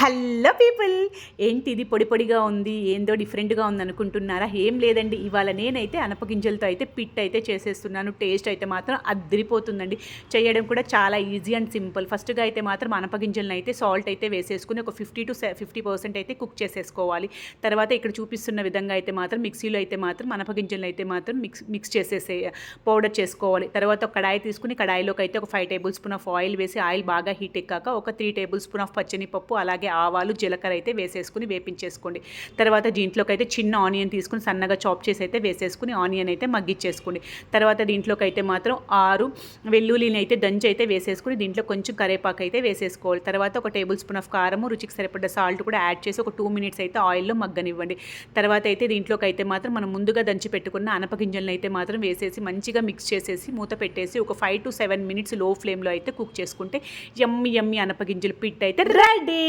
Hello people! ఏంటి ఇది పొడి పొడిగా ఉంది? ఏందో డిఫరెంట్గా ఉంది అనుకుంటున్నారా? ఏం లేదండి. ఇవాళ నేనైతే అనపగింజలతో అయితే పిట్ అయితే చేసేస్తున్నాను. టేస్ట్ అయితే మాత్రం అద్దరిపోతుందండి చేయడం కూడా చాలా ఈజీ అండ్ సింపుల్. ఫస్ట్గా అయితే మాత్రం అనపగింజలను అయితే సాల్ట్ అయితే వేసేసుకుని ఒక ఫిఫ్టీ టు ఫిఫ్టీ పర్సెంట్ అయితే కుక్ చేసేసుకోవాలి. తర్వాత ఇక్కడ చూపిస్తున్న విధంగా అయితే మాత్రం మిక్సీలో అయితే మాత్రం అనపగింజలను అయితే మాత్రం మిక్స్ మిక్స్ చేసేసే పౌడర్ చేసుకోవాలి. తర్వాత ఒక కడాయి తీసుకుని కడాయిలోకి అయితే ఒక five tablespoon of oil వేసి ఆయిల్ బాగా హీట్ ఎక్కాక ఒక త్రీ టేబుల్ స్పూన్ ఆఫ్ అలాగే అలాగే ఆవాలు జీలకర్ర అయితే వేసేసుకుని వేపించేసుకోండి. తర్వాత దీంట్లోకి అయితే చిన్న ఆనియన్ తీసుకుని సన్నగా చాప్ చేసి అయితే వేసేసుకుని ఆనియన్ అయితే మగ్గిచ్చేసుకోండి. తర్వాత దీంట్లోకి అయితే మాత్రం ఆరు వెల్లుల్లిని అయితే దంచి అయితే వేసేసుకుని దీంట్లో కొంచెం కరేపాకు అయితే వేసేసుకోవాలి. తర్వాత ఒక టేబుల్ స్పూన్ ఆఫ్ కారము రుచికి సరిపడ్డ సాల్ట్ కూడా యాడ్ చేసి ఒక టూ మినిట్స్ అయితే ఆయిల్లో మగ్గనివ్వండి. తర్వాత అయితే దీంట్లోకి అయితే మాత్రం మనం ముందుగా దంచి పెట్టుకున్న అనపగింజలను అయితే మాత్రం వేసేసి మంచిగా మిక్స్ చేసేసి మూత పెట్టేసి ఒక ఫైవ్ టు సెవెన్ మినిట్స్లో ఫ్లేమ్లో అయితే కుక్ చేసుకుంటే ఎమ్మి ఎమ్మి అనపగింజలు పిట్ అయితే రెడీ